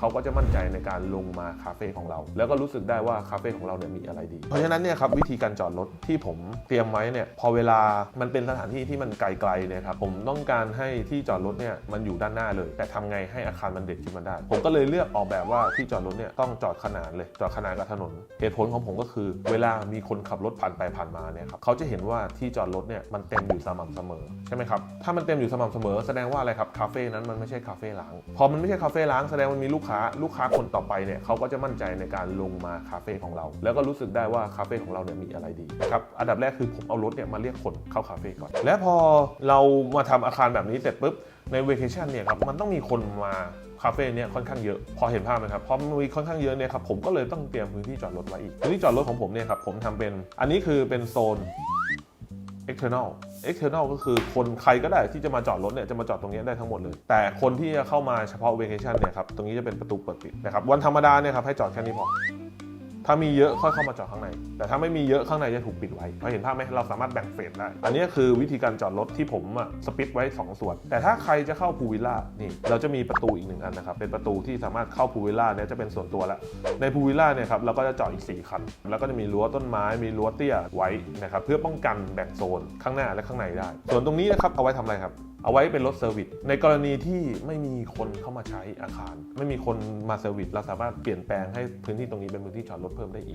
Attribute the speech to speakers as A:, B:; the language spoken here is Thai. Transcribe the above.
A: เขาก็จะมั่นใจในการลงมาคาเฟ่ของเรา แล้วก็รู้สึกได้ว่าคาเฟ่ของเราเนี่ยมีอะไรดี เพราะฉะนั้นเนี่ยครับวิธีการจอดรถที่ผมเตรียมไว้เนี่ยพอเวลามันเป็นสถานที่ที่มันไกลๆเนี่ยครับผมต้องการให้ที่จอดรถเนี่ยมันอยู่ด้านหน้าเลย แต่ทำไงให้อาคารมันเด่นขึ้นมาได้ ผมก็เลยเลือกออกแบบว่าที่จอดรถเนี่ยต้องจอดขนานเลยจอดขนานกับถนนเหตุผลของผมก็คือ เวลามีคนขับรถผ่านไปผ่านมาเนี่ยครับเขาจะเห็นว่าที่จอดรถเนี่ยมันเต็มอยู่สม่ำเสมอใช่ไหมครับถ้ามันเต็มอยู่สม่ำเสมอ แสดงว่าอะไรครับคาเฟ่นั้นมันไม่ใช่คาเฟ่ล้างพอมันไม่ใช่คาเฟ่ล้างแสดงมันมีลูกค้าลูกค้าคนต่อไปเนี่ยเขาก็จะมั่นใจในการลงมาคาเฟ่ของเรา แล้วก็รู้สึกได้ว่าคาเฟ่ของเราเนี่ยมีอะไรดีครับอันดับแรกคือผมเอารถเนี่ยมาเรียกคนเข้าคาเฟ่ก่อน และพอเรามาทำอาคารแบบนี้เสร็จปุ๊บในเว c a ชั่นเนี่ยครับมันต้องมีคนมาคาเฟ่เนี่ยค่อนข้างเยอะพอเห็นภาพไหมครับพอมีค่อนข้างเยอะเนี่ยครับผมก็เลยต้องเตรียมพื้นที่จอดรถไว้อีกพื้นที่จอดรถของผมเนี่ยครับผมทำเป็นอันนี้คือเป็นโซน external external ก็คือคนใครก็ได้ที่จะมาจอดรถเนี่ยจะมาจอดตรงนี้ได้ทั้งหมดเลย แต่คนที่จะเข้ามาเฉพาะ vacation เนี่ยครับตรงนี้จะเป็นประตูเปิดปิดนะครับวันธรรมดาเนี่ยครับให้จอดแค่นี้พอ ถ้ามีเยอะค่อยเข้ามาจอดข้างใน แต่ถ้าไม่มีเยอะข้างในจะถูกปิดไว้เราเห็นภาพไหมเราสามารถแบ่งเฟสได้ อันนี้คือวิธีการจอดรถที่ผมอะสปิดไว้ 2 ส่วน แต่ถ้าใครจะเข้าพูวิลล่านี่เราจะมีประตูอีกหนึ่งอันนะครับ เป็นประตูที่สามารถเข้าพูวิลล่าเนี่ยจะเป็นส่วนตัวละ ในพูวิลล่าเนี่ยครับเราก็จะจอดอีก 4 คัน แล้วก็จะมีรั้วต้นไม้ มีรั้วเตี้ยไว้นะครับเพื่อป้องกันแบ่งโซนข้างหน้าและข้างในได้ ส่วนตรงนี้นะครับเอาไว้ทำอะไรครับ เอาไว้เป็นรถเซอร์วิสในกรณีที่ไม่มีคนเข้ามาใช้อาคาร ไม่มีคนมาเซอร์วิสเราสามารถเปลี่ยนแปลงให้พื้นที่ตรงนี้เป็นพื้นที่จอดรถเพิ่มได้อีก